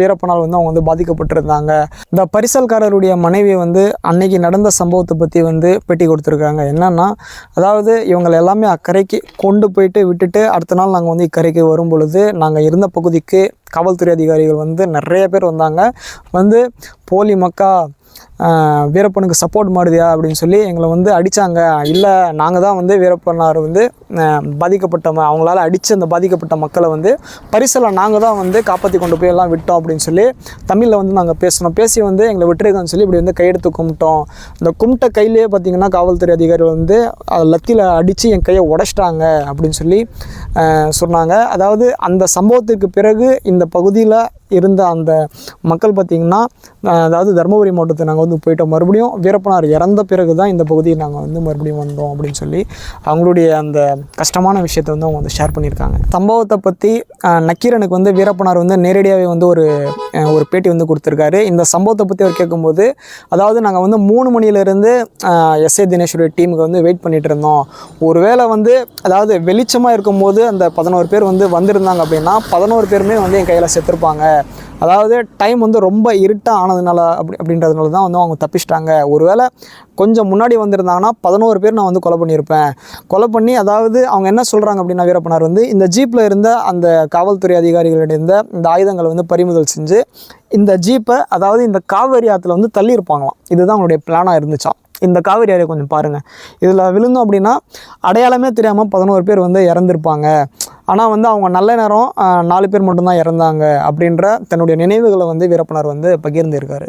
வீரப்பனால் வந்து அவங்க வந்து பாதிக்கப்பட்டிருந்தாங்க. இந்த பரிசல்காரருடைய மனைவி வந்து அன்னைக்கு நடந்த சம்பவத்தை பற்றி வந்து பெட்டி கொடுத்துருக்காங்க. என்னன்னா அதாவது இவங்களை எல்லாமே அக்கறைக்கு கொண்டு போயிட்டு விட்டுட்டு அடுத்த நாள் நாங்கள் வந்து இக்கரைக்கு வரும் பொழுது நாங்கள் இருந்த பகுதிக்கு காவல்துறை அதிகாரிகள் வந்து நிறைய பேர் வந்தாங்க. வந்து पोली मक्का வீரப்பனுக்கு சப்போர்ட் மாடுதியா அப்படின்னு சொல்லி எங்களை வந்து அடித்தாங்க இல்லை நாங்கள் தான் வந்து வீரப்பனார் வந்து பாதிக்கப்பட்ட அவங்களால அடித்து அந்த பாதிக்கப்பட்ட மக்களை வந்து பரிசலை நாங்கள் தான் வந்து காப்பாற்றி கொண்டு போய் எல்லாம் விட்டோம் அப்படின்னு சொல்லி தமிழில் வந்து நாங்கள் பேசினோம் பேசி வந்து எங்களை விட்டுருக்கோன்னு சொல்லி இப்படி வந்து கையெடுத்து கும்பிட்டோம். இந்த கும்பிட்ட கையிலேயே பார்த்தீங்கன்னா காவல்துறை அதிகாரிகள் வந்து லத்தியில் அடித்து என் கையை உடச்சிட்டாங்க அப்படின்னு சொல்லி சொன்னாங்க. அதாவது அந்த சம்பவத்துக்கு பிறகு இந்த பகுதியில் இருந்த அந்த மக்கள் பார்த்திங்கன்னா அதாவது தருமபுரி மாவட்டத்தை நாங்கள் வந்து போயிட்டோம். மறுபடியும் வீரப்பனார் இறந்த பிறகு தான் இந்த பகுதியை நாங்கள் வந்து மறுபடியும் வந்தோம் அப்படின்னு சொல்லி அவங்களுடைய அந்த கஷ்டமான விஷயத்தை வந்து அவங்க வந்து ஷேர் பண்ணியிருக்காங்க. சம்பவத்தை பற்றி நக்கீரனுக்கு வந்து வீரப்பனார் வந்து நேரடியாகவே வந்து ஒரு ஒரு பேட்டி வந்து கொடுத்துருக்காரு. இந்த சம்பவத்தை பற்றி அவர் கேட்கும்போது அதாவது நாங்கள் வந்து மூணு மணிலேருந்து எஸ்ஏ தினேஷுடைய டீமுக்கு வந்து வெயிட் பண்ணிகிட்டு இருந்தோம். ஒருவேளை வந்து அதாவது வெளிச்சமாக இருக்கும்போது அந்த பதினோரு பேர் வந்து வந்திருந்தாங்க அப்படின்னா பதினோரு பேருமே வந்து என் கையில் செத்துருப்பாங்க. அதாவது டைம் வந்து ரொம்ப இருட்டாக ஆனதுனால அப்படி அப்படின்றதுனால தான் வந்து அவங்க தப்பிச்சிட்டாங்க. ஒருவேளை கொஞ்சம் முன்னாடி வந்திருந்தாங்கன்னா பதினோரு பேர் நான் வந்து கொலை பண்ணியிருப்பேன். கொலை பண்ணி அதாவது அவங்க என்ன சொல்கிறாங்க அப்படின்னா வீரப்பனார் வந்து இந்த ஜீப்பில் இருந்த அந்த காவல்துறை அதிகாரிகளிடம் இருந்த இந்த ஆயுதங்களை வந்து பறிமுதல் செஞ்சு இந்த ஜீப்பை அதாவது இந்த காவேரி ஆற்றுல வந்து தள்ளியிருப்பாங்களாம். இதுதான் அவங்களுடைய பிளானாக இருந்துச்சாம். இந்த காவேரி ஆறு கொஞ்சம் பாருங்கள் இதில் விழுந்தோம் அப்படின்னா அடையாளமே தெரியாமல் பதினோரு பேர் வந்து இறந்துருப்பாங்க. ஆனால் வந்து அவங்க நல்ல நேரம் நாலு பேர் மட்டும்தான் இறந்தாங்க அப்படின்ற தன்னுடைய நினைவுகளை வந்து வீரப்பனார் வந்து பகிர்ந்திருக்காரு.